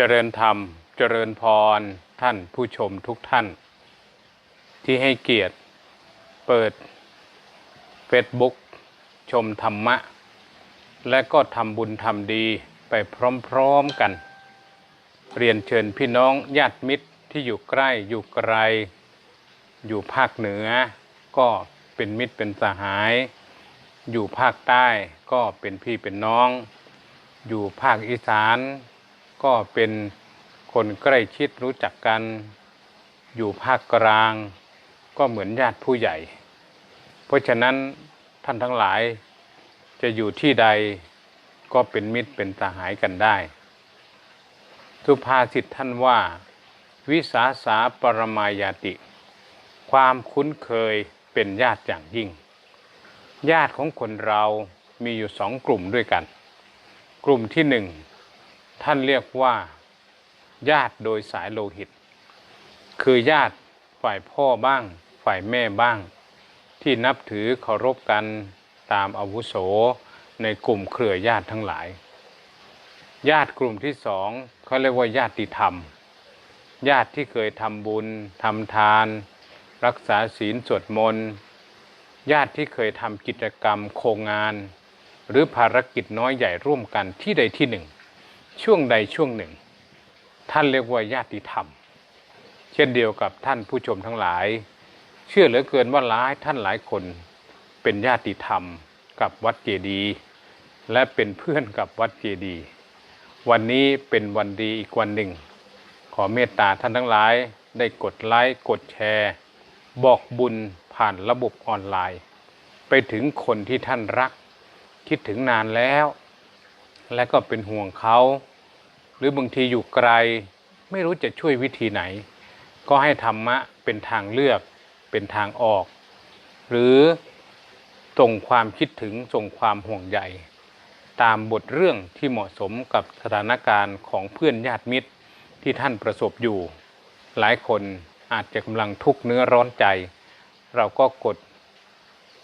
เจริญธรรม เจริญพร ท่านผู้ชมทุกท่าน ที่ให้เกียรติเปิด Facebook ชมธรรมะ และก็ทำบุญทำดีไปพร้อมๆกัน เรียนเชิญพี่น้องญาติมิตรที่อยู่ใกล้อยู่ไกล อยู่ภาคเหนือ ก็เป็นมิตรเป็นสหาย อยู่ภาคใต้ก็เป็นพี่เป็นน้อง อยู่ภาคอีสาน ก็เป็นคนใกล้ชิดรู้จักกันอยู่ภาคกลาง ก็เหมือนญาติผู้ใหญ่ เพราะฉะนั้นท่านทั้งหลายจะอยู่ที่ใดก็เป็นมิตรเป็นสหายกันได้ สุภาษิตท่านว่า วิสาสาปรมายาติ ความคุ้นเคยเป็นญาติอย่างยิ่ง ญาติของคนเรามีอยู่สองกลุ่มด้วยกัน กลุ่มที่หนึ่ง ท่านเรียกว่าญาติโดยสายโลหิต คือญาติฝ่ายพ่อบ้าง ฝ่ายแม่บ้าง ที่นับถือเคารพกันตามอาวุโสในกลุ่มเครือญาติทั้งหลาย ญาติกลุ่มที่สองเขาเรียกว่าญาติธรรม ญาติที่เคยทำบุญทำทาน รักษาศีลสวดมนต์ญาติที่เคยทำกิจกรรมโครงงาน หรือภารกิจน้อยใหญ่ร่วมกันที่ใดที่หนึ่ง ช่วงใดช่วงหนึ่ง ท่านเรียกว่าญาติธรรม เช่นเดียวกับท่านผู้ชมทั้งหลาย เชื่อเหลือเกินว่าหลายท่านหลายคนเป็นญาติธรรมกับวัดเจดีและเป็นเพื่อนกับวัดเจดี วันนี้เป็นวันดีอีกวันหนึ่ง ขอเมตตาท่านทั้งหลายได้กดไลค์กดแชร์ บอกบุญผ่านระบบออนไลน์ ไปถึงคนที่ท่านรัก คิดถึงนานแล้ว และก็เป็นห่วงเขา หรือบางทีอยู่ไกลไม่รู้จะช่วยวิธีไหน ก็ให้ธรรมะเป็นทางเลือกเป็นทางออก หรือส่งความคิดถึงส่งความห่วงใยตามบทเรื่องที่เหมาะสมกับสถานการณ์ของเพื่อนญาติมิตรที่ท่านประสบอยู่ หลายคนอาจจะกำลังทุกข์เนื้อร้อนใจ เราก็กด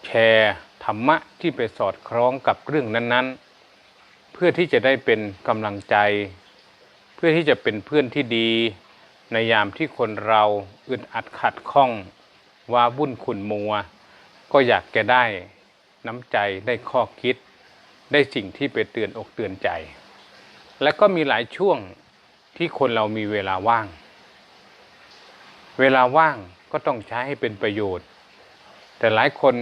แชร์ธรรมะที่ไปสอดคล้องกับเรื่องนั้นๆ เพื่อที่จะได้เป็นกำลังใจ เพื่อที่จะเป็นเพื่อนที่ดี ในยามที่คนเราอึดอัดขัดข้องว่าวุ่นขุนมัว ก็อยากจะได้น้ำใจได้ข้อคิด ได้สิ่งที่ไปเตือนอกเตือนใจ และก็มีหลายช่วงที่คนเรามีเวลาว่าง เวลาว่างก็ต้องใช้ให้เป็นประโยชน์ แต่หลายคน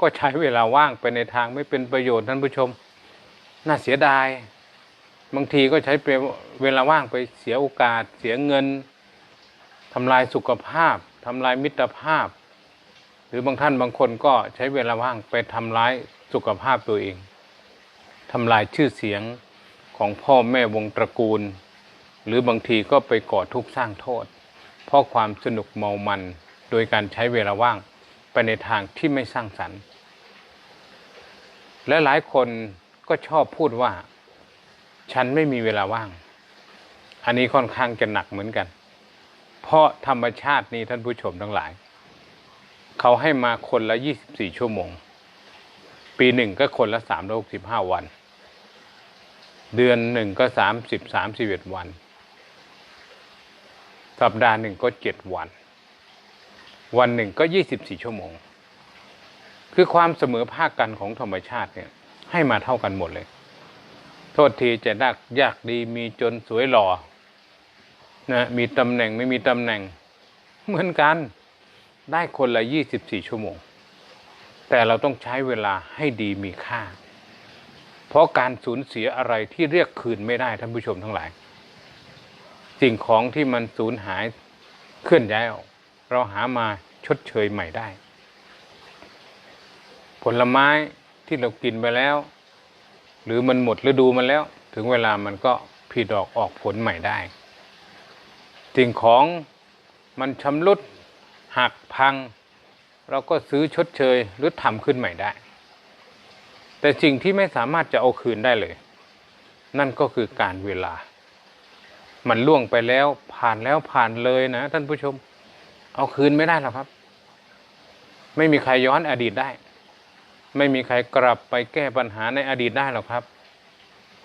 ก็ใช้เวลาว่างไปในทางไม่เป็นประโยชน์ท่านผู้ชม น่าเสียดาย บางทีก็ใช้เวลาว่างไปเสียโอกาส เสียเงินทำลายสุขภาพทำลายมิตรภาพ หรือบางท่านบางคนก็ใช้เวลาว่างไปทำร้ายสุขภาพตัวเองทำลายชื่อเสียงของพ่อแม่วงตระกูล หรือบางทีก็ไปก่อทุกข์สร้างโทษ เพราะความสนุกเมามัน โดยการใช้เวลาว่างไปในทางที่ไม่สร้างสรรค์ และหลายคนก็ชอบพูดว่า ฉันไม่มีเวลาว่าง อันนี้ค่อนข้างจะหนักเหมือนกัน เพราะธรรมชาตินี้ท่านผู้ชมทั้งหลาย เขาให้มาคนละ 24 ชั่วโมง ปีหนึ่งก็คนละ 365 วัน เดือนหนึ่งก็ 30 31 วัน สัปดาห์หนึ่งก็ 7 วัน วันหนึ่งก็ 24 ชั่วโมง คือความเสมอภาคกันของธรรมชาติเนี่ยให้มาเท่ากันหมดเลย โทษทีจะดักยากดีมีจนสวยหล่อนะมีตำแหน่งไม่มีตำแหน่ง เหมือนกันได้คนละ 24 ชั่วโมง แต่เราต้องใช้เวลาให้ดีมีค่า เพราะการสูญเสียอะไรที่เรียกคืนไม่ได้ท่านผู้ชมทั้งหลาย สิ่งของที่มันสูญหายเคลื่อนย้ายออกเราหามาชดเชยใหม่ได้ ผลไม้ที่เรากินไปแล้ว หรือมันหมดฤดูมันแล้ว ถึงเวลามันก็ผลิดอกออกผลใหม่ได้สิ่งของมันชำรุดหักพัง เราก็ซื้อชดเชยหรือทำขึ้นใหม่ได้ แต่สิ่งที่ไม่สามารถจะเอาคืนได้เลย นั่นก็คือการเวลา มันล่วงไปแล้วผ่านแล้วผ่านเลยนะท่านผู้ชม เอาคืนไม่ได้หรอกครับ ไม่มีใครย้อนอดีตได้ ไม่มีใครกลับไปแก้ปัญหาในอดีตได้หรอกครับ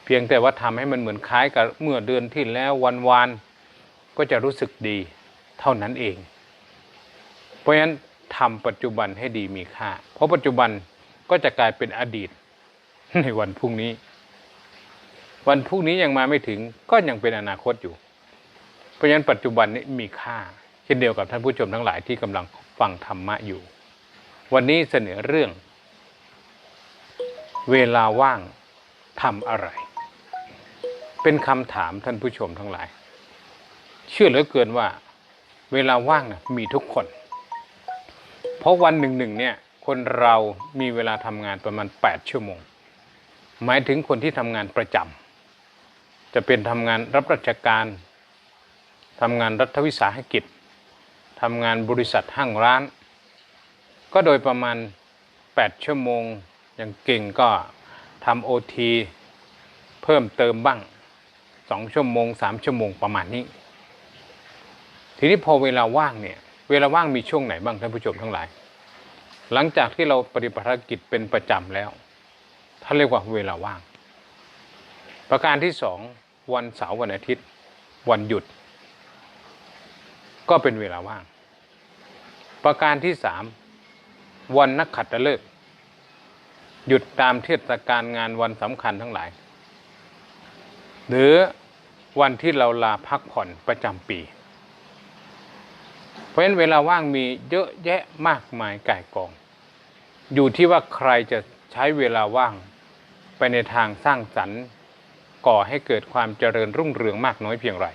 เพียงแต่ว่าทำให้มันเหมือนคล้ายกับเมื่อเดือนที่แล้ววันวานก็จะรู้สึกดีเท่านั้นเอง เพราะฉะนั้นทำปัจจุบันให้ดีมีค่า เพราะปัจจุบันก็จะกลายเป็นอดีตในวันพรุ่งนี้ วันพรุ่งนี้ยังมาไม่ถึงก็ยังเป็นอนาคตอยู่ เพราะฉะนั้นปัจจุบันนี้มีค่า เช่นเดียวกับท่านผู้ชมทั้งหลายที่กำลังฟังธรรมะอยู่ วันนี้เสนอเรื่อง เวลาว่างทำอะไร เป็นคำถามท่านผู้ชมทั้งหลาย เชื่อเหลือเกินว่า เวลาว่างนะมีทุกคน เพราะวันหนึ่งหนึ่งเนี่ย คนเรามีเวลาทำงานประมาณ 8 ชั่วโมง หมายถึงคนที่ทำงานประจำจะเป็นทำงานรับราชการทำงานรัฐวิสาหกิจทำงานบริษัทห้างร้าน ก็โดยประมาณ 8 ชั่วโมง อย่างเก่งก็ทำโอทีเพิ่มเติมบ้าง2ชั่วโมง3ชั่วโมงประมาณนี้ ทีนี้พอเวลาว่างเนี่ยเวลาว่างมีช่วงไหนบ้างท่านผู้ชมทั้งหลาย หลังจากที่เราปฏิบัติกิจเป็นประจำแล้วท่านเรียกว่าเวลาว่าง ประการที่สองวันเสาร์วันอาทิตย์ วันหยุด ก็เป็นเวลาว่าง ประการที่สามวันนักขัตฤกษ์ หยุดตามเทศกาลงานวันสำคัญทั้งหลาย หรือวันที่เราลาพักผ่อนประจำปี เพราะฉะนั้นเวลาว่างมีเยอะแยะมากมายก่ายกอง อยู่ที่ว่าใครจะใช้เวลาว่างไปในทางสร้างสรรค์ ก่อให้เกิดความเจริญรุ่งเรืองมากน้อยเพียงไร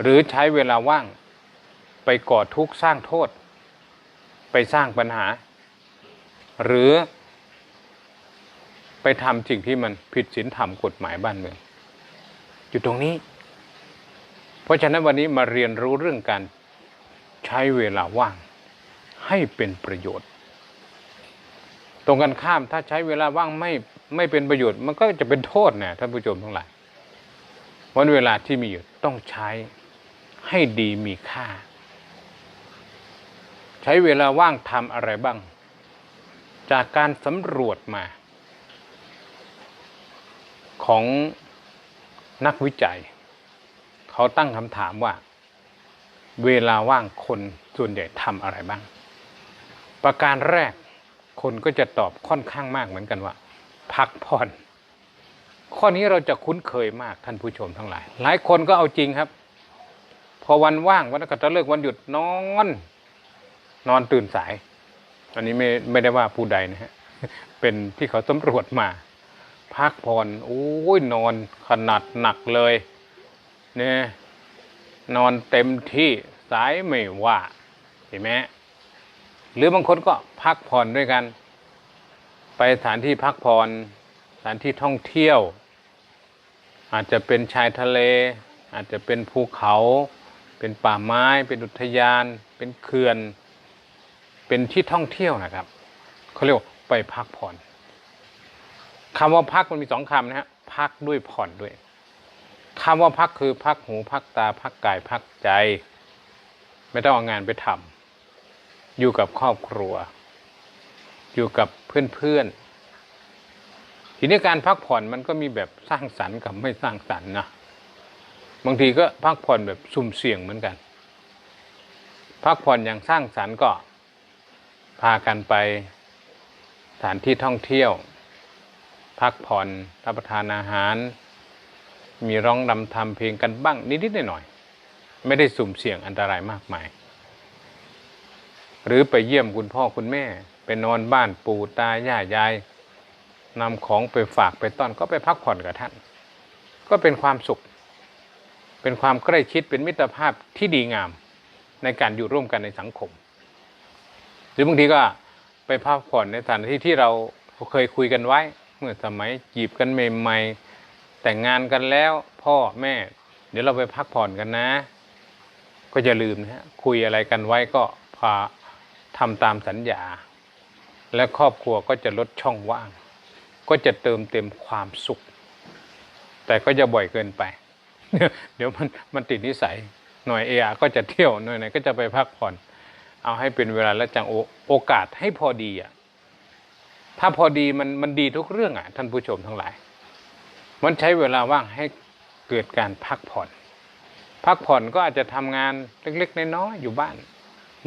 หรือใช้เวลาว่างไปก่อทุกข์สร้างโทษ ไปสร้างปัญหา หรือไปทำสิ่งที่มันผิดศีลธรรมกฎหมายบ้านเมืองอยู่ตรงนี้ เพราะฉะนั้นวันนี้มาเรียนรู้เรื่องการใช้เวลาว่างให้เป็นประโยชน์ ตรงกันข้ามถ้าใช้เวลาว่างไม่ไม่เป็นประโยชน์ มันก็จะเป็นโทษนะท่านผู้ชมทั้งหลายวันเวลาที่มีอยู่ต้องใช้ให้ดีมีค่า ใช้เวลาว่างทำอะไรบ้าง จากการสำรวจมา ของนักวิจัย เขาตั้งคำถามว่า เวลาว่างคนส่วนใหญ่ทำอะไรบ้าง ประการแรกคนก็จะตอบค่อนข้างมากเหมือนกันว่า พักผ่อนข้อนี้เราจะคุ้นเคยมากท่านผู้ชมทั้งหลาย หลายคนก็เอาจริงครับ พอวันว่างวันก็จะเลิกวันหยุดนอน นอนตื่นสาย อันนี้ไม่ไม่ได้ว่าผู้ใดนะฮะ เป็นที่เขาสำรวจมา พักผ่อนโอ้ยนอนขนาดหนักเลยเนี่ยนอนเต็มที่สายไม่ว่าเห็นไหมหรือบางคนก็พักผ่อนด้วยกัน ไปสถานที่พักผ่อนสถานที่ท่องเที่ยว อาจจะเป็นชายทะเล อาจจะเป็นภูเขา เป็นป่าไม้ เป็นอุทยาน เป็นเขื่อน เป็นที่ท่องเที่ยวนะครับเขาเรียกไปพักผ่อนคำว่าพักมันมีสองคำนะฮะพักด้วยผ่อนด้วยคำว่าพักคือพักหูพักตาพักกายพักใจ ไม่ต้องเอางานไปทำอยู่กับครอบครัว อยู่กับเพื่อนๆทีนี้การพักผ่อนมันก็มีแบบสร้างสรรค์กับไม่สร้างสรรค์นะบางทีก็พักผ่อนแบบสุ่มเสี่ยงเหมือนกัน พักผ่อนอย่างสร้างสรรค์ก็ พากันไปสถานที่ท่องเที่ยว พักผ่อนรับประทานอาหาร มีร้องรำทำเพลงกันบ้างนิดๆหน่อยๆไม่ได้สุ่มเสี่ยงอันตรายมากมาย หรือไปเยี่ยมคุณพ่อคุณแม่ ไปนอนบ้านปู่ตาย่ายายนำของไปฝากไปต้อนก็ไปพักผ่อนกับท่าน ก็เป็นความสุข เป็นความใกล้ชิดเป็นมิตรภาพที่ดีงามในการอยู่ร่วมกันในสังคม หรือบางทีก็ไปพักผ่อนในสถานที่ที่เราเคยคุยกันไว้ เมื่อสมัยจีบกันใหม่ๆ แต่งงานกันแล้วพ่อแม่ เดี๋ยวเราไปพักผ่อนกันนะ ก็จะลืมนะฮะคุยอะไรกันไว้ก็พาทำตามสัญญา และครอบครัวก็จะลดช่องว่าง ก็จะเติมเต็มความสุข แต่ก็จะบ่อยเกินไป เดี๋ยวมันมันติดนิสัยหน่อยเอก็จะเที่ยวหน่อยไหนก็จะไปพักผ่อน เอาให้เป็นเวลาและจังโอโอกาสให้พอดีอะถ้าพอดีมันมันดีทุกเรื่องอะ ท่านผู้ชมทั้งหลาย มันใช้เวลาว่างให้เกิดการพักผ่อน พักผ่อนก็อาจจะทำงานเล็กๆน้อยๆอยู่บ้าน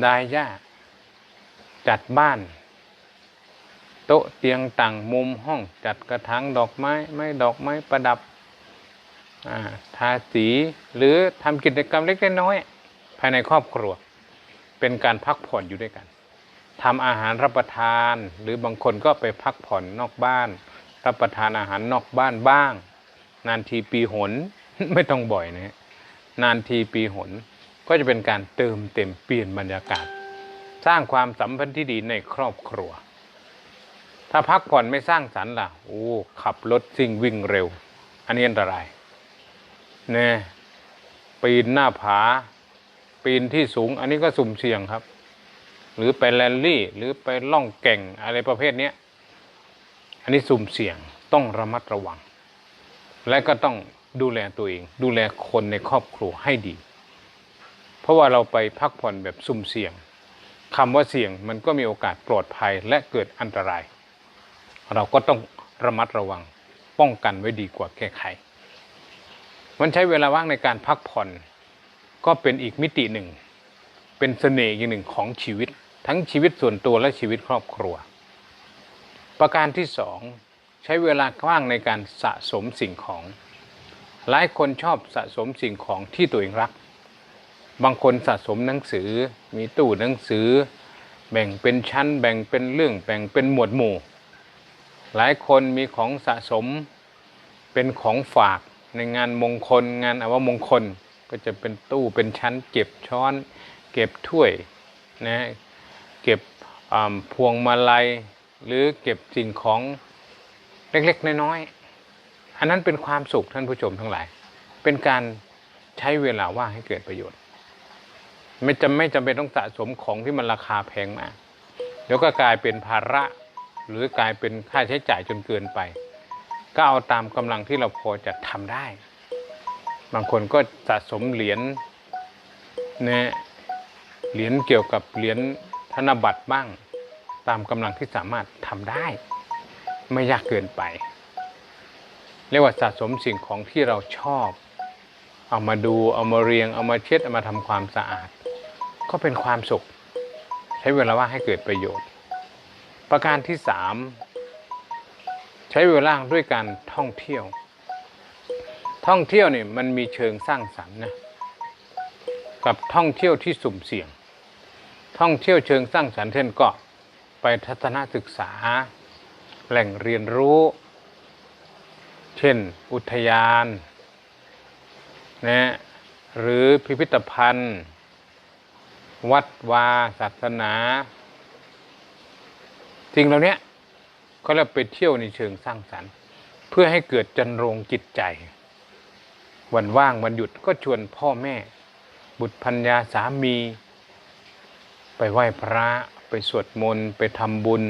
ได้ยาจัดบ้าน โต๊ะเตียงต่างมุมห้องจัดกระถางดอกไม้ ไม่ดอกไม้ประดับอ่าทาสีหรือทำกิจกรรมเล็กๆน้อยๆภายในครอบครัว เป็นการพักผ่อนอยู่ด้วยกันทำอาหารรับประทาน หรือบางคนก็ไปพักผ่อนนอกบ้าน รับประทานอาหารนอกบ้านบ้าง นานทีปีหนไม่ต้องบ่อยนะฮะนานทีปีหนก็จะเป็นการเติมเต็มเปลี่ยนบรรยากาศ สร้างความสัมพันธ์ที่ดีในครอบครัว ถ้าพักผ่อนไม่สร้างสรรค์ล่ะโอ้ขับรถซิ่งวิ่งเร็ว อันนี้อันตรายเนี่ยปีนหน้าผา ปีนที่สูง อันนี้ก็สุ่มเสี่ยงครับ หรือไปแรลลี่ หรือไปล่องแก่งอะไรประเภทเนี้ยอันนี้สุ่มเสี่ยงต้องระมัดระวัง และก็ต้องดูแลตัวเอง ดูแลคนในครอบครัวให้ดี เพราะว่าเราไปพักผ่อนแบบสุ่มเสี่ยงคำว่าเสี่ยงมันก็มีโอกาสปลอดภัยและเกิดอันตราย เราก็ต้องระมัดระวังป้องกันไว้ดีกว่าแก้ไข มันใช้เวลาว่างในการพักผ่อน ก็เป็นอีกมิติหนึ่ง เป็นเสน่ห์อย่างหนึ่งของชีวิต ทั้งชีวิตส่วนตัวและชีวิตครอบครัว ประการที่สองใช้เวลาว่างในการสะสมสิ่งของ หลายคนชอบสะสมสิ่งของที่ตัวเองรัก บางคนสะสมหนังสือ มีตู้หนังสือ แบ่งเป็นชั้น แบ่งเป็นเรื่อง แบ่งเป็นหมวดหมู่ หลายคนมีของสะสมเป็นของฝากในงานมงคล งานอวมงคล ก็จะเป็นตู้เป็นชั้นเก็บช้อน เก็บถ้วยนะเก็บพวงมาลัย หรือเก็บสิ่งของเล็กๆน้อยๆอันนั้นเป็นความสุขท่านผู้ชมทั้งหลาย เป็นการใช้เวลาว่างให้เกิดประโยชน์ ไม่จำไม่จำเป็นต้องสะสมของที่มันราคาแพงมากเดี๋ยวก็กลายเป็นภาระหรือกลายเป็นค่าใช้จ่ายจนเกินไป ก็เอาตามกำลังที่เราพอจะทำได้ บางคนก็สะสมเหรียญนี่ยเหรียญเกี่ยวกับเหรียญธนบัตรบ้าง ตามกำลังที่สามารถทำได้ ไม่ยากเกินไป เรียกว่าสะสมสิ่งของที่เราชอบ เอามาดูเอามาเรียง เอามาเช็ดเอามาทำความสะอาด ก็เป็นความสุข ใช้เวลาว่างให้เกิดประโยชน์ ประการที่สามใช้เวลาด้วยการท่องเที่ยว ท่องเที่ยวเนี่ยมันมีเชิงสร้างสรรค์นะกับท่องเที่ยวที่สุ่มเสี่ยง ท่องเที่ยวเชิงสร้างสรรค์เช่นก็ไปทัศนศึกษา แหล่งเรียนรู้ เช่น อุทยานนะหรือพิพิธภัณฑ์ วัดวาศาสนาสิ่งเหล่านี้ก็เรียกไปเที่ยวในเชิงสร้างสรรค์ เพื่อให้เกิดจันโรงจิตใจ วันว่างวันหยุดก็ชวนพ่อแม่ บุตรพัญญาสามี ไปไหว้พระไปสวดมนต์ไปทำบุญ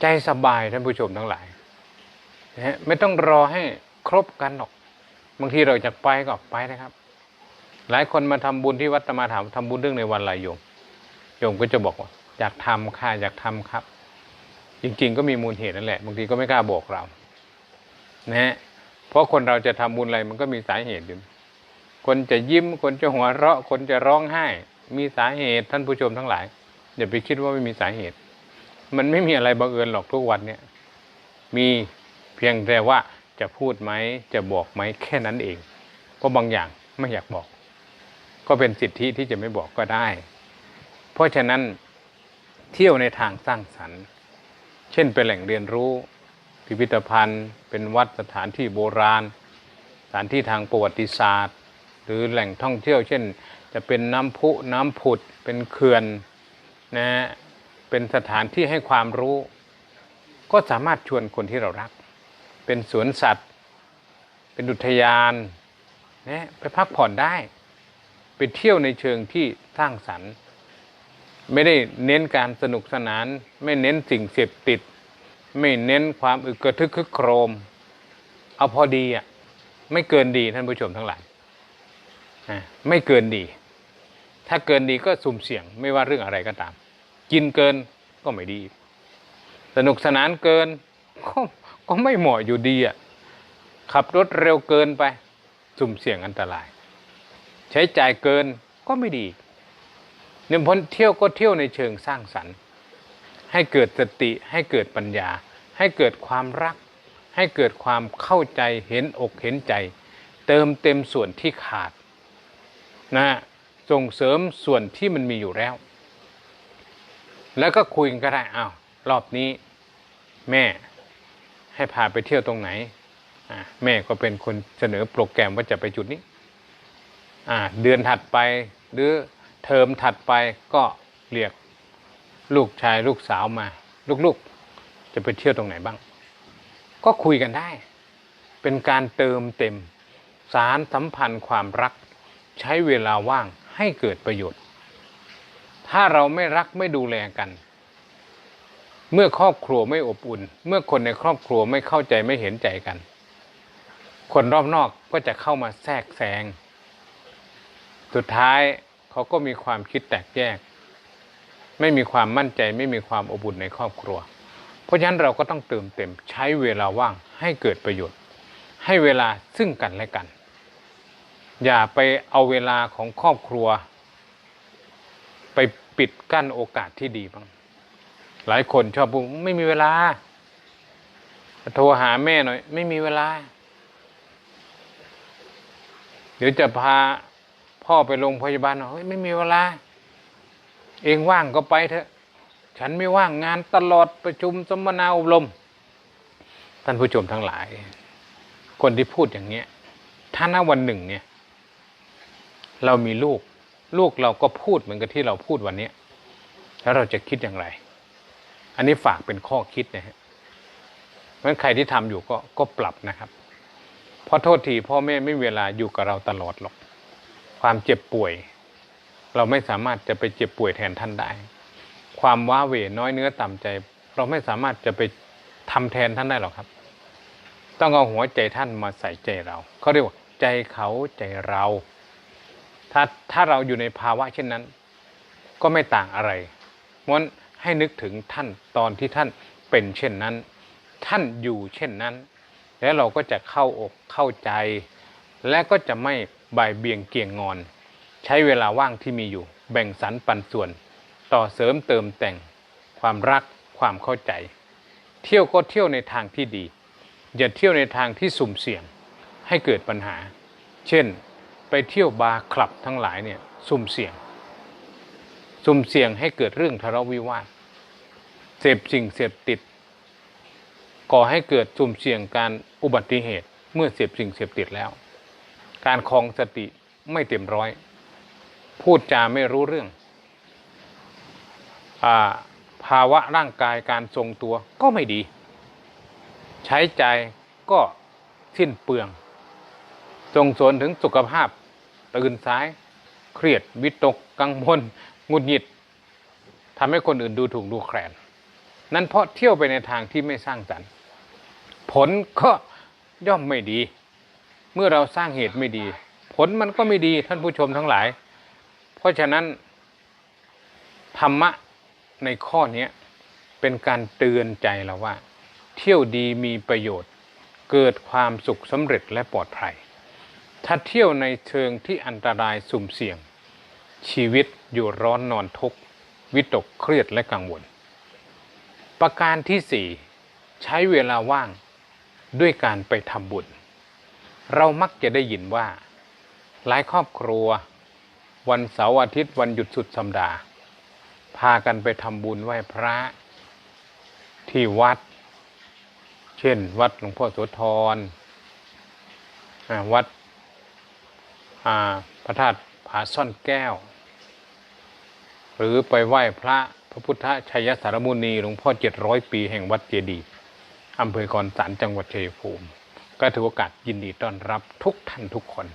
ใจสบายท่านผู้ชมทั้งหลายนะฮะไม่ต้องรอให้ครบกันหรอก บางทีเราจะไปก็ไปนะครับ หลายคนมาทำบุญที่วัดตมาถามทำบุญเรื่องในวันอะไรโยม โยมก็จะบอกว่าอยากทำค่ะอยากทำครับ จริง ๆ ก็มีมูลเหตุนั่นแหละ บางทีก็ไม่กล้าบอกเรา นะฮะ เพราะคนเราจะทำบุญอะไรมันก็มีสาเหตุอยู่ คนจะยิ้ม คนจะหัวเราะ คนจะร้องไห้ มีสาเหตุท่านผู้ชมทั้งหลายอย่าไปคิดว่าไม่มีสาเหตุ มันไม่มีอะไรบังเอิญหรอกทุกวันเนี่ย มีเพียงแต่ว่าจะพูดไหมจะบอกไหมแค่นั้นเอง เพราะบางอย่างไม่อยากบอก ก็เป็นสิทธิที่จะไม่บอกก็ได้ เพราะฉะนั้นเที่ยวในทางสร้างสรรค์ เช่นเป็นแหล่งเรียนรู้ พิพิธภัณฑ์ เป็นวัดสถานที่โบราณ สถานที่ทางประวัติศาสตร์ หรือแหล่งท่องเที่ยว เช่น จะเป็นน้ำพุน้ำผุด เป็นเขื่อนนะฮะเป็นสถานที่ให้ความรู้ ก็สามารถชวนคนที่เรารัก เป็นสวนสัตว์ เป็นอุทยานนะไปพักผ่อนได้ไปเที่ยวในเชิงที่สร้างสรรค์ ไม่ได้เน้นการสนุกสนาน ไม่เน้นสิ่งเสพติด ไม่เน้นความอึกกระทึกคึกโครม เอาพอดีอะไม่เกินดีท่านผู้ชมทั้งหลายอะไม่เกินดี ถ้าเกินดีก็สุ่มเสี่ยงไม่ว่าเรื่องอะไรก็ตาม กินเกินก็ไม่ดี สนุกสนานเกินก็ก็ไม่เหมาะอยู่ดีอะขับรถเร็วเกินไป สุ่มเสี่ยงอันตราย ใช้จ่ายเกินก็ไม่ดีเนี่ยพ้นเที่ยวก็เที่ยวในเชิงสร้างสรรค์ ให้เกิดสติให้เกิดปัญญา ให้เกิดความรัก ให้เกิดความเข้าใจเห็นอกเห็นใจ เติมเต็มส่วนที่ขาดนะส่งเสริมส่วนที่มันมีอยู่แล้ว แล้วก็คุยกันก็ได้อ้าวรอบนี้ แม่ให้พาไปเที่ยวตรงไหนแม่ก็เป็นคนเสนอโปรแกรมว่าจะไปจุดนี้เดือนถัดไปหรือเทอมถัดไปก็เรียก ลูกชายลูกสาวมา ลูกๆ จะไปเที่ยวตรงไหนบ้าง ก็คุยกันได้ เป็นการเติมเต็ม สารสัมพันธ์ความรัก ใช้เวลาว่างให้เกิดประโยชน์ ถ้าเราไม่รักไม่ดูแลกัน เมื่อครอบครัวไม่อบอุ่น เมื่อคนในครอบครัวไม่เข้าใจไม่เห็นใจกัน คนรอบนอกก็จะเข้ามาแทรกแซงสุดท้ายเขาก็มีความคิดแตกแยก ไม่มีความมั่นใจไม่มีความอบอุ่นในครอบครัว เพราะฉะนั้นเราก็ต้องเติมเต็มใช้เวลาว่างให้เกิดประโยชน์ ให้เวลาซึ่งกันและกัน อย่าไปเอาเวลาของครอบครัว ไปปิดกั้นโอกาสที่ดีบ้างหลายคนชอบพูดไม่มีเวลา โทรหาแม่หน่อย ไม่มีเวลา เดี๋ยวจะพาพ่อไปโรงพยาบาลหน่อยเฮ้ยไม่มีเวลา เองว่างก็ไปเถอะ ฉันไม่ว่างงานตลอดประชุมสัมมนาอบรม ท่านผู้ชมทั้งหลาย คนที่พูดอย่างเนี้ย ถ้าณวันหนึ่งเนี่ย เรามีลูก ลูกเราก็พูดเหมือนกับที่เราพูดวันเนี้ยแล้วเราจะคิดอย่างไร อันนี้ฝากเป็นข้อคิดนะฮะเพราะใครที่ทำอยู่ก็ก็ปรับนะครับ เพราะโทษทีพ่อแม่ไม่เวลาอยู่กับเราตลอดหรอก ความเจ็บป่วย เราไม่สามารถจะไปเจ็บป่วยแทนท่านได้ ความว้าเหวน้อยเนื้อต่ำใจ เราไม่สามารถจะไปทำแทนท่านได้หรอกครับ ต้องเอาหัวใจท่านมาใส่ใจเราเขาเรียกว่าใจเขาใจเรา ถ้าถ้าเราอยู่ในภาวะเช่นนั้น ก็ไม่ต่างอะไรเพราะงั้นให้นึกถึงท่านตอนที่ท่านเป็นเช่นนั้น ท่านอยู่เช่นนั้น แล้วเราก็จะเข้าอกเข้าใจ และก็จะไม่บ่ายเบี่ยงเกี่ยงงอน ใช้เวลาว่างที่มีอยู่ แบ่งสรรปันส่วน ต่อเสริมเติมแต่ง ความรักความเข้าใจ เที่ยวก็เที่ยวในทางที่ดี อย่าเที่ยวในทางที่สุ่มเสี่ยง ให้เกิดปัญหา เช่น ไปเที่ยวบาร์คลับทั้งหลายเนี่ยสุ่มเสี่ยง สุ่มเสี่ยงให้เกิดเรื่องทะเลาะวิวาทเสพสิ่งเสพติด ก่อให้เกิดสุ่มเสี่ยงการอุบัติเหตุเมื่อเสพสิ่งเสพติดแล้ว การคลองสติไม่เต็มร้อย พูดจาไม่รู้เรื่องอาภาวะร่างกายการทรงตัวก็ไม่ดี ใช้ใจก็สิ้นเปลืองส่งผลถึงสุขภาพ ตื่นสาย เครียดวิตกกังวลงุดหงิดทำให้คนอื่นดูถูกดูแคลน นั่นเพราะเที่ยวไปในทางที่ไม่สร้างสรรค์ ผลก็ย่อมไม่ดี เมื่อเราสร้างเหตุไม่ดี ผลมันก็ไม่ดีท่านผู้ชมทั้งหลาย ราะฉะนั้นธรรมะในข้อนี้เป็นการเตือนใจเราว่า เที่ยวดีมีประโยชน์ เกิดความสุขสำเร็จและปลอดภัย ถ้าเที่ยวในเชิงที่อันตรายสุ่มเสี่ยง ชีวิตอยู่ร้อนนอนทุกข์วิตกเครียดและกังวล ประการที่สี่ใช้เวลาว่างด้วยการไปทำบุญ เรามักจะได้ยินว่า หลายครอบครัว วันเสาร์อาทิตย์วันหยุดสุดสัปดาห์ พากันไปทำบุญไหว้พระที่วัด เช่น วัดหลวงพ่อโสธรวัดพระธาตุผาซ่อนแก้ว หรือไปไหว้พระพระพุทธชัยสารมุนีหลวงพ่อเจ็ดร้อยปีแห่งวัดเจดีย์อำเภอกรสารจังหวัดชัยภูมิ ก็ถือโอกาสยินดีต้อนรับทุกท่านทุกคน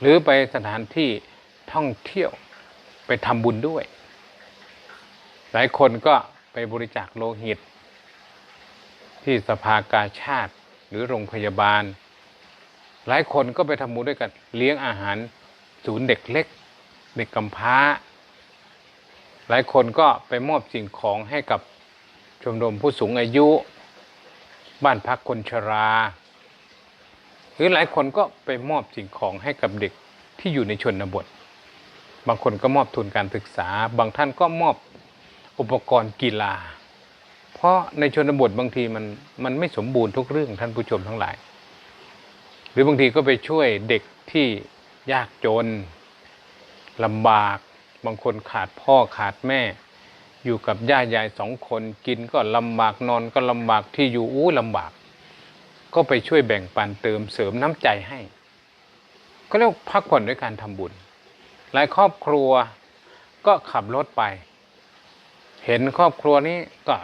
หรือไปสถานที่ท่องเที่ยวไปทำบุญด้วย หลายคนก็ไปบริจาคโลหิต ที่สภากาชาติหรือโรงพยาบาล หลายคนก็ไปทำบุญด้วยกันเลี้ยงอาหารศูนย์เด็กเล็ก เด็กกำพร้า หลายคนก็ไปมอบสิ่งของให้กับชมรมผู้สูงอายุ บ้านพักคนชรา รือหลายคนก็ไปมอบสิ่งของให้กับเด็กที่อยู่ในชนบท บางคนก็มอบทุนการศึกษา บางท่านก็มอบอุปกรณ์กีฬา เพราะในชนบทบางทีมันมันไม่สมบูรณ์ทุกเรื่องท่านผู้ชมทั้งหลาย หรือบางทีก็ไปช่วยเด็กที่ยากจนลำบาก บางคนขาดพ่อขาดแม่ อยู่กับย่ายายสองคนกินก็ลำบากนอนก็ลำบากที่อยู่อู้ลำบาก ก็ไปช่วยแบ่งปันเติมเสริมน้ำใจให้ ก็เรียกพักผ่อนด้วยการทำบุญ หลายครอบครัวก็ขับรถไป เห็นครอบครัวนี้ก็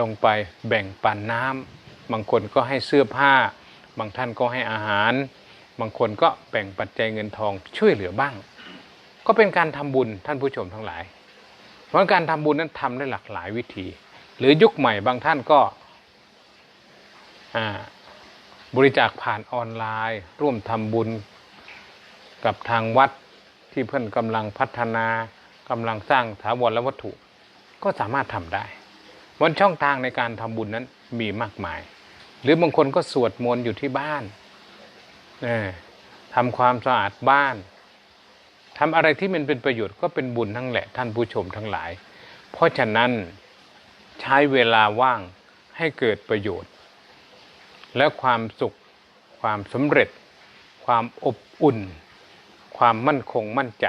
ลงไปแบ่งปันน้ำบางคนก็ให้เสื้อผ้า บางท่านก็ให้อาหาร บางคนก็แบ่งปัจจัยเงินทองช่วยเหลือบ้าง ก็เป็นการทำบุญท่านผู้ชมทั้งหลาย เพราะการทำบุญนั้นทำได้หลากหลายวิธี หรือยุคใหม่บางท่านก็ บริจาคผ่านออนไลน์ ร่วมทำบุญกับทางวัดที่เพื่อนกำลังพัฒนากำลังสร้างถาวรวัตถุ ก็สามารถทำได้วันช่องทางในการทำบุญนั้นมีมากมาย หรือบางคนก็สวดมนต์อยู่ที่บ้านทำความสะอาดบ้านทำอะไรที่มันเป็นประโยชน์ก็เป็นบุญทั้งแหละท่านผู้ชมทั้งหลาย เพราะฉะนั้นใช้เวลาว่างให้เกิดประโยชน์ และความสุข ความสำเร็จ ความอบอุ่น ความมั่นคงมั่นใจ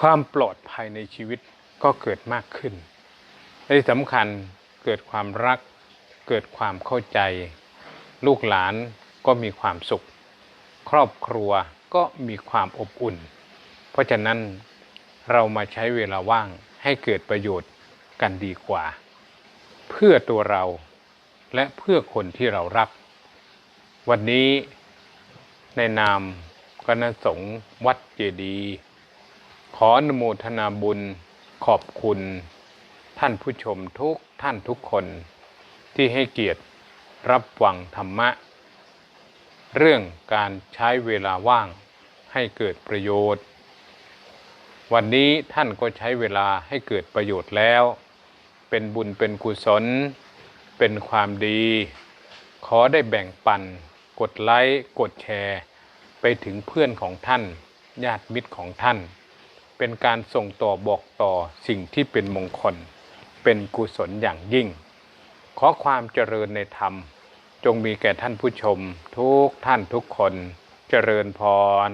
ความปลอดภัยในชีวิตก็เกิดมากขึ้นและที่สำคัญเกิดความรัก เกิดความเข้าใจ ลูกหลานก็มีความสุข ครอบครัวก็มีความอบอุ่น เพราะฉะนั้นเรามาใช้เวลาว่างให้เกิดประโยชน์กันดีกว่า เพื่อตัวเรา และเพื่อคนที่เรารัก วันนี้ในนามคณะสงฆ์วัดเจดีย์ขออนุโมทนาบุญขอบคุณ ท่านผู้ชมทุกท่านทุกคน ที่ให้เกียรติรับฟังธรรมะ เรื่องการใช้เวลาว่างให้เกิดประโยชน์ วันนี้ท่านก็ใช้เวลาให้เกิดประโยชน์แล้ว เป็นบุญเป็นกุศล เป็นความดี ขอได้แบ่งปัน กดไลค์ กดแชร์ ไปถึงเพื่อนของท่าน ญาติมิตรของท่าน เป็นการส่งต่อบอกต่อสิ่งที่เป็นมงคล เป็นกุศลอย่างยิ่ง ขอความเจริญในธรรม จงมีแก่ท่านผู้ชม ทุกท่านทุกคน เจริญพร